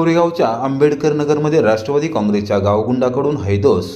कोरेगावच्या आंबेडकर नगरमध्ये राष्ट्रवादी काँग्रेसच्या गावगुंडाकडून हैदोस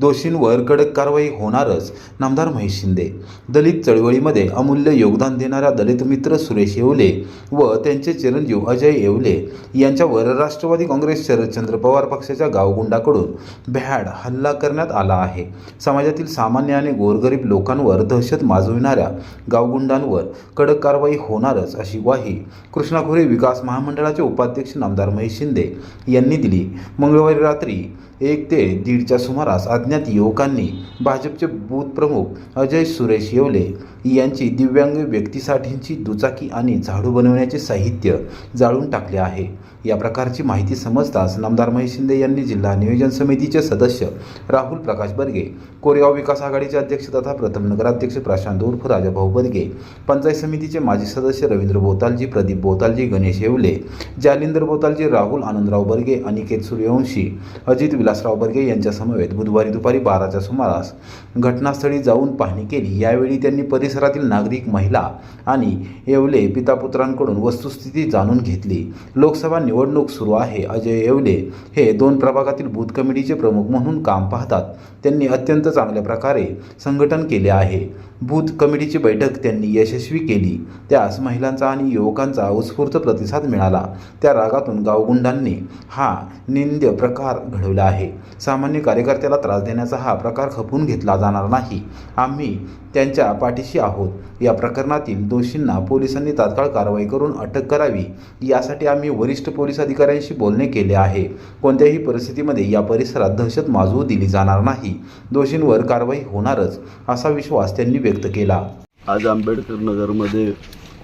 दोषींवर कडक कारवाई होणारच नामदार महेश शिंदे. दलित चळवळीमध्ये अमूल्य योगदान देणाऱ्या दलित मित्र सुरेश येवले व त्यांचे चिरंजीव अजय येवले यांच्यावर राष्ट्रवादी काँग्रेस शरदचंद्र पवार पक्षाच्या गावगुंडाकडून भ्याड हल्ला करण्यात आला आहे. समाजातील सामान्य आणि गोरगरीब लोकांवर दहशत माजविणाऱ्या गावगुंडांवर कडक कारवाई होणारच अशी ग्वाही कृष्णाखोरी विकास महामंडळाचे उपाध्यक्ष नामदार महेश शिंदे यांनी दिली. मंगळवारी रात्री एक ते दीडच्या सुमारास अज्ञात युवकांनी भाजपचे बूथ प्रमुख अजय सुरेश येवले यांची दिव्यांग व्यक्तीसाठीची दुचाकी आणि झाडू बनवण्याचे साहित्य जाळून टाकले आहे. या प्रकारची माहिती समजताच नामदार महेश शिंदे यांनी जिल्हा नियोजन समितीचे सदस्य राहुल प्रकाश बर्गे कोरेगाव विकास आघाडीचे अध्यक्ष तथा प्रथम नगराध्यक्ष प्रशांत उर्फ राजाभाऊ बर्गे पंचायत समितीचे माजी सदस्य रवींद्र बोतालजी प्रदीप बोतालजी गणेश येवले जालिंदर बोतालजी राहुल आनंदराव बर्गे अनिकेत सूर्यवंशी अजित विलासराव बर्गे यांच्यासमवेत बुधवारी बुधवारी दुपारी बाराच्या सुमारास घटनास्थळी जाऊन पाहणी केली. यावेळी त्यांनी परिसरातील नागरिक महिला आणि येवले पितापुत्रांकडून वस्तुस्थिती जाणून घेतली. लोकसभा निवडणूक सुरू आहे. अजय येवले हे दोन प्रभागातील बूथ कमिटीचे प्रमुख म्हणून काम पाहतात. त्यांनी अत्यंत चांगल्या प्रकारे संघटन केले आहे. बूथ कमिटीची बैठक त्यांनी यशस्वी केली. त्यास महिलांचा आणि युवकांचा उत्स्फूर्त प्रतिसाद मिळाला. त्या रागातून गावगुंडांनी हा निंद्य प्रकार घडवला आहे. सामान्य कार्यकर्त्याला त्रास देण्याचा हा प्रकार खपून घेतला जाणार नाही. आम्ही त्यांच्या पाठीशी आहोत. या प्रकरणातील दोषींना पोलिसांनी तात्काळ कारवाई करून अटक करावी. यासाठी आम्ही वरिष्ठ पोलीस अधिकाऱ्यांशी बोलणे केले आहे. कोणत्याही परिस्थितीमध्ये या परिसरात दहशत माजवू दिली जाणार नाही. दोषींवर कारवाई होणारच असा विश्वास त्यांनी व्यक्त केला. आज आंबेडकर नगरमध्ये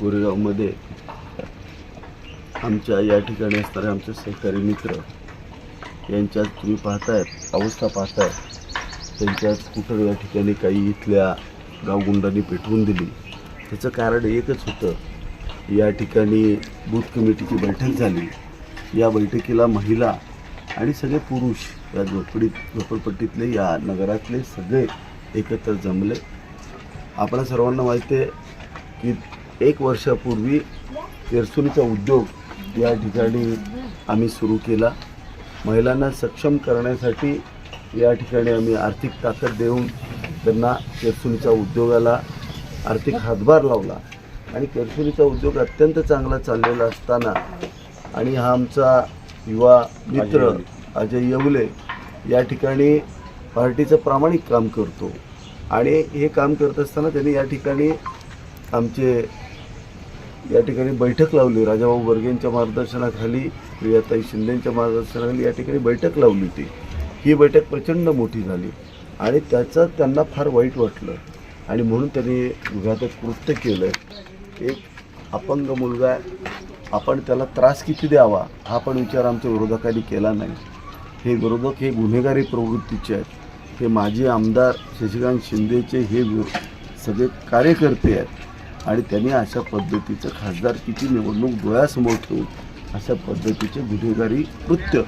कोरेगावमध्ये आमच्या या ठिकाणी असणारे आमचे सहकारी मित्र यांच्यात तुम्ही पाहतायत अवस्था पाहतायत त्यांच्यात स्कूटर या ठिकाणी काही इथल्या गावगुंडांनी पेटवून दिली. त्याचं कारण एकच होतं या ठिकाणी बूथ कमिटीची बैठक झाली. या बैठकीला महिला आणि सगळे पुरुष या झोपडीत झोपडपट्टीतले या नगरातले सगळे एकत्र जमले. आपल्या सर्वांना माहिती आहे की एक वर्षापूर्वी तेरसुनीचा उद्योग या ठिकाणी आम्ही सुरू केला. महिलांना सक्षम करण्यासाठी या ठिकाणी आम्ही आर्थिक ताकद देऊन त्यांना तेरसुनीच्या उद्योगाला आर्थिक हातभार लावला. आणि तेरसुनीचा उद्योग अत्यंत चांगला चाललेला असताना आणि हा आमचा युवा मित्र अजय येवले. या ठिकाणी पार्टीचं प्रामाणिक काम करतो. आणि हे काम करत असताना त्यांनी या ठिकाणी आमचे या ठिकाणी बैठक लावली. राजाभाऊ बर्गेंच्या मार्गदर्शनाखाली प्रियाताई शिंदेच्या मार्गदर्शनाखाली या ठिकाणी बैठक लावली होती. ही बैठक प्रचंड मोठी झाली आणि त्याचं त्यांना फार वाईट वाटलं. आणि म्हणून त्यांनी घातक कृत्य केलं. एक अपंग मुलगा आहे आपण त्याला त्रास किती द्यावा हा पण विचार आमच्या विरोधकांनी केला नाही. हे विरोधक हे गुन्हेगारी प्रवृत्तीचे आहेत. हे माजी आमदार शशिकांत शिंदेचे हे सगळे कार्यकर्ते आहेत. आणि त्यांनी अशा पद्धतीचं खासदारकीची निवडणूक डोळ्यासमोर ठेवून अशा पद्धतीचे गुन्हेगारी कृत्य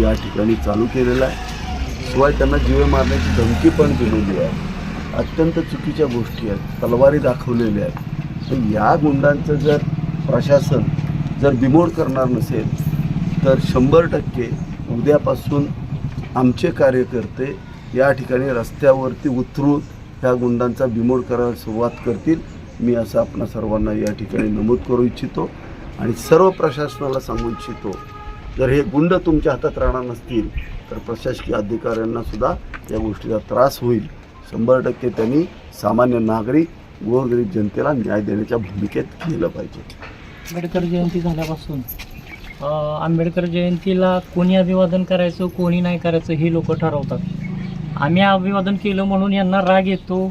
या ठिकाणी चालू केलेलं आहे. शिवाय त्यांना जीवे मारण्याची धमकी पण दिलेली आहे. अत्यंत चुकीच्या गोष्टी आहेत. तलवारी दाखवलेल्या आहेत. तर या गुंडांचं जर प्रशासन जर बिमोड करणार नसेल तर शंभर टक्के उद्यापासून आमचे कार्यकर्ते या ठिकाणी रस्त्यावरती उतरून ह्या गुंडांचा बिमोड करायला सुरुवात करतील. मी असं आपणा सर्वांना या ठिकाणी नमूद करू इच्छितो. आणि सर्व प्रशासनाला सांगू इच्छितो जर हे गुंड तुमच्या हातात राहणार नसतील तर प्रशासकीय अधिकाऱ्यांना सुद्धा या गोष्टीचा त्रास होईल. शंभर टक्के त्यांनी सामान्य नागरिक गोरगरीब जनतेला न्याय देण्याच्या भूमिकेत गेलं पाहिजे. आंबेडकर जयंती झाल्यापासून आंबेडकर जयंतीला कोणी अभिवादन करायचं कोणी नाही करायचं हे लोक ठरवतात. आम्ही अभिवादन केलं म्हणून यांना राग येतो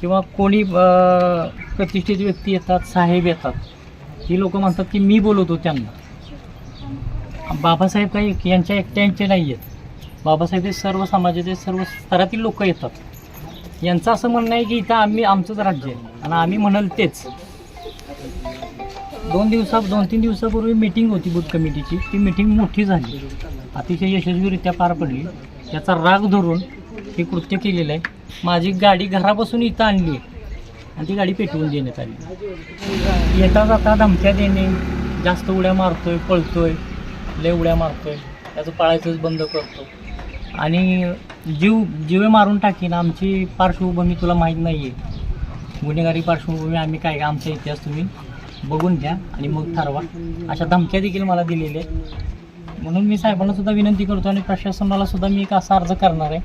किंवा कोणी प्रतिष्ठित व्यक्ती येतात साहेब येतात. ही लोक म्हणतात की मी बोलवतो त्यांना. बाबासाहेब काही यांच्या एकट्यांचे नाही आहेत बाबासाहेब हे सर्व समाजाचे सर्व स्तरातील लोक येतात. यांचं असं म्हणणं आहे की इथं आम्ही आमचंच राज्य आहे. आणि आम्ही म्हणाल तेच. दोन दिवसा दोन तीन दिवसापूर्वी मीटिंग होती बूथ कमिटीची. ती मीटिंग मोठी झाली. अतिशय यशस्वीरित्या पार पडली. त्याचा राग धरून हे कृत्य केलेलं आहे. माझी गाडी घरापासून इथं आणली आहे. आणि ती गाडी पेटवून देण्यात आली. येता जाता धमक्या देणे जास्त उड्या मारतोय पळतोय लय उड्या मारतोय त्याचं पाळायचंच बंद करतो. आणि जीव जीवे मारून टाकीन आमची पार्श्वभूमी तुला माहीत नाही आहे गुन्हेगारी पार्श्वभूमी आम्ही काय आमचा इतिहास तुम्ही बघून घ्या आणि मग ठरवा. अशा धमक्या देखील मला दिलेल्या आहेत. म्हणून मी साहेबांना सुद्धा विनंती करतो आणि प्रशासनाला सुद्धा मी एक असा अर्ज करणार आहे.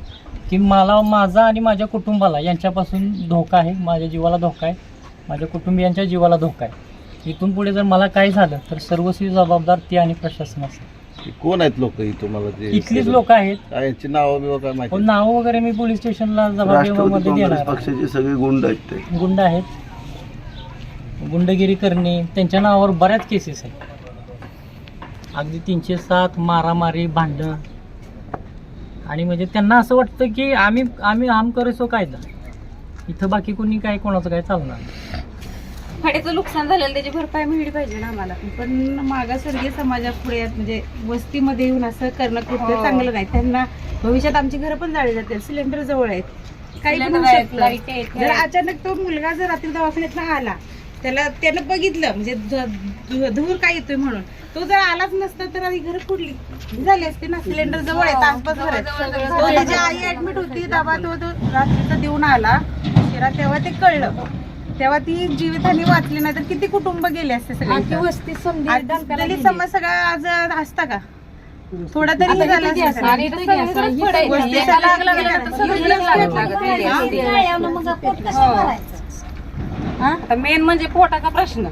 की मला माझा आणि माझ्या कुटुंबाला यांच्यापासून धोका आहे माझ्या जीवाला धोका आहे माझ्या कुटुंबियांच्या जीवाला धोका आहे. इथून पुढे जर मला काय झालं तर सर्वस्वी जबाबदार ते आणि प्रशासन असेल. हे कोण आहेत लोक ही तुम्हाला इथलीच लोक आहेत. यांची नावं काय माहिती? पण नावं वगैरे मी पोलीस स्टेशनला देणार आहे. पक्षाचे सगळे गुंड आहेत ते. गुंड आहेत. गुंडगिरी करणे त्यांच्या नावावर बऱ्याच केसेस आहेत. अगदी तीनशे सात मारामारी भांडण. आणि म्हणजे त्यांना असं वाटतं की आम्ही आम्ही आम करेसो कायदा इथं बाकी कोणी काय कोणाचं काय चालणार नाही. फाड्याचं नुकसान झालेलं त्याची भरपाई मिळली पाहिजे ना आम्हाला पण मागासवर्गीय समाजापुढे म्हणजे वस्तीमध्ये येऊन असं करणं कृत्य हो. चांगलं नाही त्यांना भविष्यात आमची घरं पण जाळली जातील सिलेंडर जवळ आहेत काही पण Cylinder होऊ आहेत, शकतं. light आहेत. जर अचानक तो मुलगा जर रात्री दवाखान्यात आला त्याला त्यानं बघितलं म्हणजे ध- धूर काय येतोय म्हणून. तो जर आलाच नसता तर आधी घर फुडली झाली असते ना सिलेंडर जवळ आहेत आसपास घर जवळ- तो त्याची आई ऍडमिट होती तेव्हा तो तो रात्रीचा देऊन आला उशिरा तेव्हा ते कळलं. तेव्हा ती जीवितहानी वाचली नाही तर किती कुटुंब गेले असते सगळे वस्ती गेली. समाज सगळा आज असता का? थोडा तरी हे झालं असतं सगळं. लागलं. लागलं. हा? मेन म्हणजे पोटाचा प्रश्न.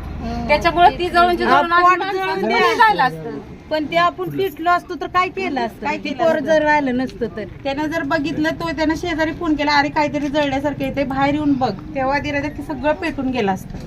त्याच्यामुळे ती जळूनची जळून पोट असतं. पण ते आपण पिटलो असतो तर काय केलं असतं? काय पोर जर राहिलं नसतं तर. त्यानं जर बघितलं तो त्यानं शेजारी फोन केला अरे काहीतरी जळल्यासारखं येते बाहेर येऊन बघ. तेव्हा तिला ते सगळं पेटून गेलं असतं.